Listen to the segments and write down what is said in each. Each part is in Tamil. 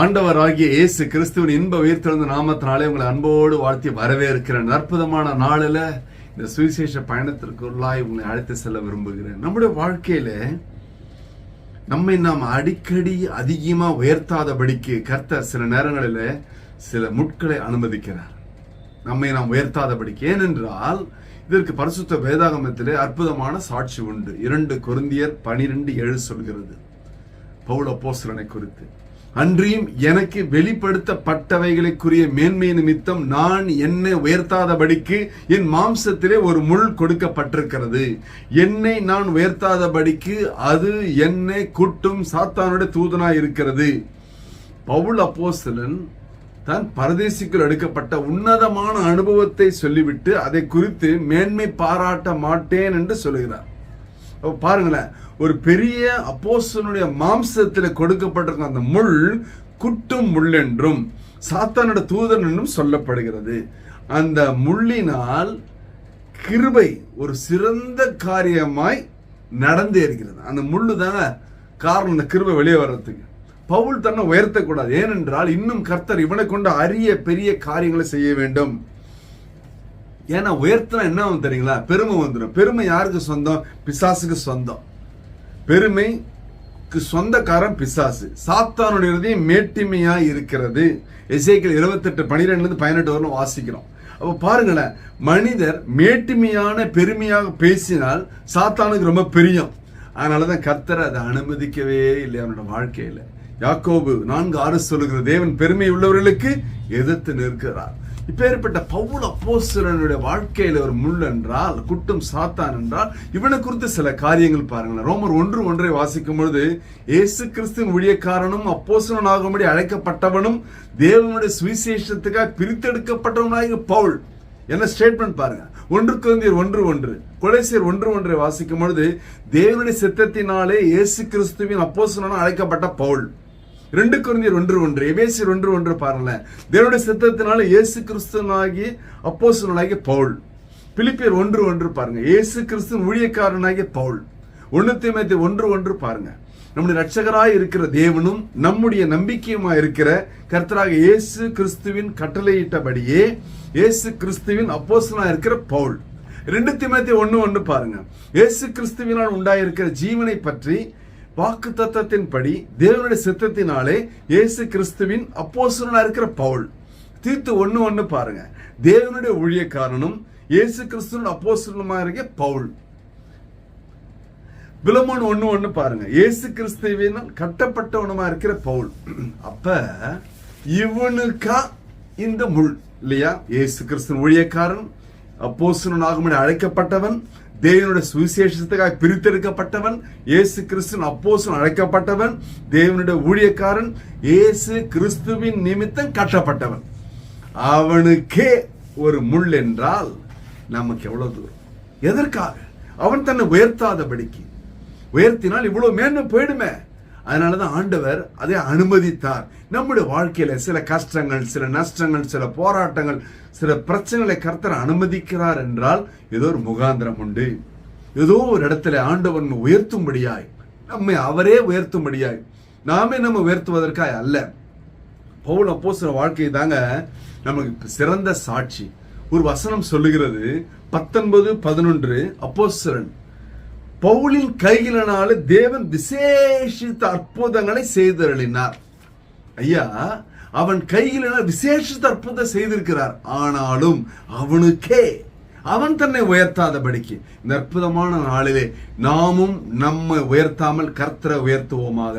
ஆண்டவராகிய இயேசு கிறிஸ்துவின் இன்ப உயிர்த்தெழுந்த நாமத்தினாலே உங்களை அன்போடு வாழ்த்தி வரவேற்கிறேன். அற்புதமான நாளில் இந்த சுவிசேஷ பயணத்திற்குள்ளாய் உங்களை அழைத்து செல்ல விரும்புகிறேன். நம்முடைய வாழ்க்கையில நம்மை நாம் அடிக்கடி அதிகமாக உயர்த்தாதபடிக்கு கர்த்தர் சில நேரங்களில் சில முட்களை அனுமதிக்கிறார். நம்மை நாம் உயர்த்தாதபடிக்கு. ஏனென்றால் இதற்கு பரிசுத்த வேதாகமத்திலே அற்புதமான சாட்சி உண்டு. இரண்டு கொருந்தியர் பனிரெண்டு ஏழு சொல்கிறது. பௌல அப்போஸ்தலனை குறித்து. அன்றியும் எனக்கு வெளிப்படுத்தப்பட்டவைகளுக்குரிய மேன்மை நிமித்தம் நான் என்னை உயர்த்தாதபடிக்கு என் மாம்சத்திலே ஒரு முள் கொடுக்கப்பட்டிருக்கிறது. என்னை நான் உயர்த்தாதபடிக்கு அது என்னை குட்டும் சாத்தானுடைய தூதனாய் இருக்கிறது. பவுல் அப்போசலன் தான் பரதேசிக்குள் எடுக்கப்பட்ட உன்னதமான அனுபவத்தை சொல்லிவிட்டு அதை குறித்து மேன்மை பாராட்ட மாட்டேன் என்று சொல்லுகிறார் பாருங்களேன் ஒரு பெரிய அப்போசனுடைய மாம்சத்தில் கொடுக்கப்பட்டிருக்க அந்த முள் குட்டும் முள் என்றும் சாத்தானோட தூதன் என்றும் சொல்லப்படுகிறது. அந்த முள்ளினால் கிருபை ஒரு சிறந்த காரியமாய் நடந்தே இருக்கிறது. அந்த முள்ளு தாங்க காரணம் அந்த கிருபை வெளியே வர்றதுக்கு. பவுல் தன்னை உயர்த்தக்கூடாது. ஏனென்றால் இன்னும் கர்த்தர் இவனை கொண்டு அரிய பெரிய காரியங்களை செய்ய வேண்டும். ஏன்னா உயர்த்தினா என்ன ஆகும் தெரியுங்களா? பெருமை வந்துடும் பெருமை யாருக்கு சொந்தம்? பிசாசுக்கு சொந்தம். பெருமைக்கு சொந்தக்காரன் பிசாசு. சாத்தானுடைய இருதயம் மேட்டிமையா இருக்கிறது. இசைக்கள் இருபத்தெட்டு பனிரெண்டுலேருந்து பதினெட்டு வரணும் வாசிக்கிறோம். அப்போ பாருங்களேன் மனிதர் மேட்டிமையான பெருமையாக பேசினால் சாத்தானுக்கு ரொம்ப பிரியம். அதனால தான் கர்த்தர் அதை அனுமதிக்கவே இல்லை அவனோட வாழ்க்கையில். யாக்கோபு நான்கு ஆறு சொல்லுகிற தேவன் பெருமை உள்ளவர்களுக்கு எதிர்த்து நிற்கிறார். இப்பேற்பட்ட பவுல் அப்போஸ்தலனுடைய வாழ்க்கையில ஒரு முள் என்றால் குட்டும் சாத்தான் என்றால் இவனை குறித்து சில காரியங்கள் பாருங்களேன். ரோமர் ஒன்று ஒன்றை வாசிக்கும் பொழுது ஏசு கிறிஸ்துவின் ஊழியக்காரனும் அப்போஸ்தலனாகும்படி அழைக்கப்பட்டவனும் தேவனுடைய சுவிசேஷத்துக்காக பிரித்தெடுக்கப்பட்டவனாக பவுல். என்ன ஸ்டேட்மெண்ட் பாருங்க. ஒன்று குழந்தையர் ஒன்று ஒன்று கொலைசியர் ஒன்று ஒன்றை வாசிக்கும் பொழுது தேவனுடைய சித்தத்தினாலே இயேசு கிறிஸ்துவின் அப்போஸ்தலனாக அழைக்கப்பட்ட பவுல். ரெண்டு குருந்தியர் ஒன்று ஒன்று எபேசியர் ஒன்று ஒன்று பாருங்களேன் தேவனுடைய சித்தத்தினால இயேசு கிறிஸ்துவனாகி அப்போஸ்தலனாகிய பவுல். பிலிப்பியர் ஒன்று ஒன்று பாருங்க. இயேசு கிறிஸ்து ஊழியக்காரனாகிய பவுல். ஒன்று தீமேத்தி ஒன்று ஒன்று பாருங்க. நம்முடைய ரட்சகராய் இருக்கிற தேவனும் நம்முடைய நம்பிக்கையுமா இருக்கிற கர்த்தராக இயேசு கிறிஸ்துவின் கட்டளையிட்டபடியே இயேசு கிறிஸ்துவின் அப்போசனா இருக்கிற பவுல். ரெண்டு திமத்தி ஒன்று ஒன்று பாருங்க. இயேசு கிறிஸ்துவினால் உண்டாயிருக்கிற ஜீவனை பற்றி வாக்கு தத்தத்தின்படி தேவனுடைய சித்தத்தினாலே இயேசு கிறிஸ்துவின் அப்போஸ்தலனா இருக்கிற பவுல். தீர்த்து ஒண்ணு ஒண்ணு பாருங்க. தேவனுடைய ஊழியக்காரனும் இயேசு கிறிஸ்துவின் அப்போஸ்தலமா இருக்க பவுல். பிலமோன் ஒண்ணு ஒன்று பாருங்க. இயேசு கிறிஸ்துவின் கட்டப்பட்டவனுமா இருக்கிற பவுல். அப்ப இவனுக்கா இந்த முள் இல்லையா? இயேசு கிறிஸ்துவின் ஊழியக்காரன் அப்போஸ்தலனாகும்படி அழைக்கப்பட்டவன் தேவனுடைய சுவிசேஷத்துக்காக பிரித்தெடுக்கப்பட்டவன் இயேசு கிறிஸ்துவின் அப்போசன் அழைக்கப்பட்டவன் தேவனுடைய ஊழியக்காரன் இயேசு கிறிஸ்துவின் நிமித்தம் கட்டப்பட்டவன். அவனுக்கே ஒரு முள் என்றால் நமக்கு எவ்வளவு தூரம்? எதற்காக? அவன் தன்னை உயர்த்தாதபடிக்கு. உயர்த்தினால் இவ்வளவு மேன்மை போயிடுமே. அதனால தான் ஆண்டவர் அதை அனுமதித்தார். நம்முடைய வாழ்க்கையில சில கஷ்டங்கள் சில நஷ்டங்கள் சில போராட்டங்கள் சில பிரச்சனைகளை கர்த்தர் அனுமதிக்கிறார் என்றால் ஏதோ ஒரு முகாந்திரம் உண்டு. ஏதோ ஒரு இடத்துல ஆண்டவன் உயர்த்தும்படியாய் நம்மை அவரே உயர்த்தும்படியாய் நாமே நம்ம உயர்த்துவதற்காய் அல்ல. பவுல் அப்போ சில வாழ்க்கை தாங்க நமக்கு சிறந்த சாட்சி. ஒரு வசனம் சொல்லுகிறது. பத்தொன்பது பதினொன்று அப்போஸ்தலன். பவுலின் கைகளினால தேவன் விசேஷித்த அற்புதங்களை செய்தருளினார். ஐயா அவன் கைகளினால் விசேஷித்த அற்புதம் செய்திருக்கிறார். ஆனாலும் அவனுக்கே அவன் தன்னை உயர்த்தாதபடிக்கு. இந்த அற்புதமான நாளிலே நாமும் நம்மை உயர்த்தாமல் கர்த்தரை உயர்த்துவோமாக.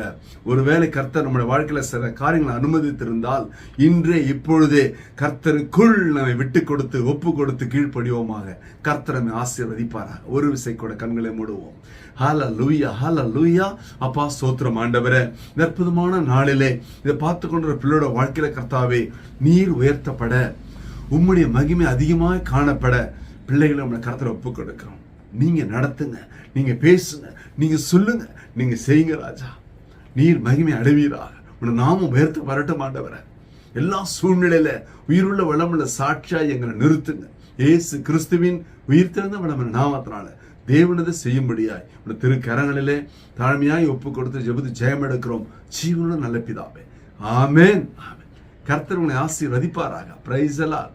ஒருவேளை கர்த்தர் நம்முடைய வாழ்க்கையில் சில காரியங்களை அனுமதித்திருந்தால் இன்றே இப்பொழுதே கர்த்தருக்குள் நம்மை விட்டு கொடுத்து ஒப்பு கொடுத்து கீழ்ப்படிவோமாக. கர்த்தர் ஆசீர்வதிப்பாராக. ஒரு விசை கூட கண்களை மூடுவோம். ஹால லூயா ஹால லூயா அப்பா சோத்திரம் ஆண்டவரே. இந்த அற்புதமான நாளிலே இதை பார்த்து கொண்ட பிள்ளையோட வாழ்க்கையில கர்த்தாவே நீர் உயர்த்தப்பட. உம்முடைய மகிமை அதிகமாக காணப்பட. பிள்ளைகளை நம்மளை கருத்தில் ஒப்பு கொடுக்கிறோம். நீங்கள் நடத்துங்க நீங்கள் பேசுங்க நீங்கள் சொல்லுங்க நீங்கள் செய்யுங்க ராஜா. நீர் மகிமை அடைவீராக. உன்னை நாமும் உயர்த்த வரட்டும் ஆண்டவரே. எல்லா சூழ்நிலையில உயிருள்ள வளமுள்ள சாட்சியா எங்களை நிறுத்துங்க. ஏசு கிறிஸ்துவின் உயிர் திறந்த வளமுள்ள நாமத்தினால தேவனதை செய்யும்படியாய் உன் திருக்கரங்களிலே தாழ்மையாய் ஒப்பு கொடுத்து ஜெபத்து ஜெயம் எடுக்கிறோம். ஜீவனோட நல்ல பிதாவே. ஆமென். கர்த்தர் உன்னை ஆசீர்வதிப்பாராக. பிரைஸ் எல்லாம்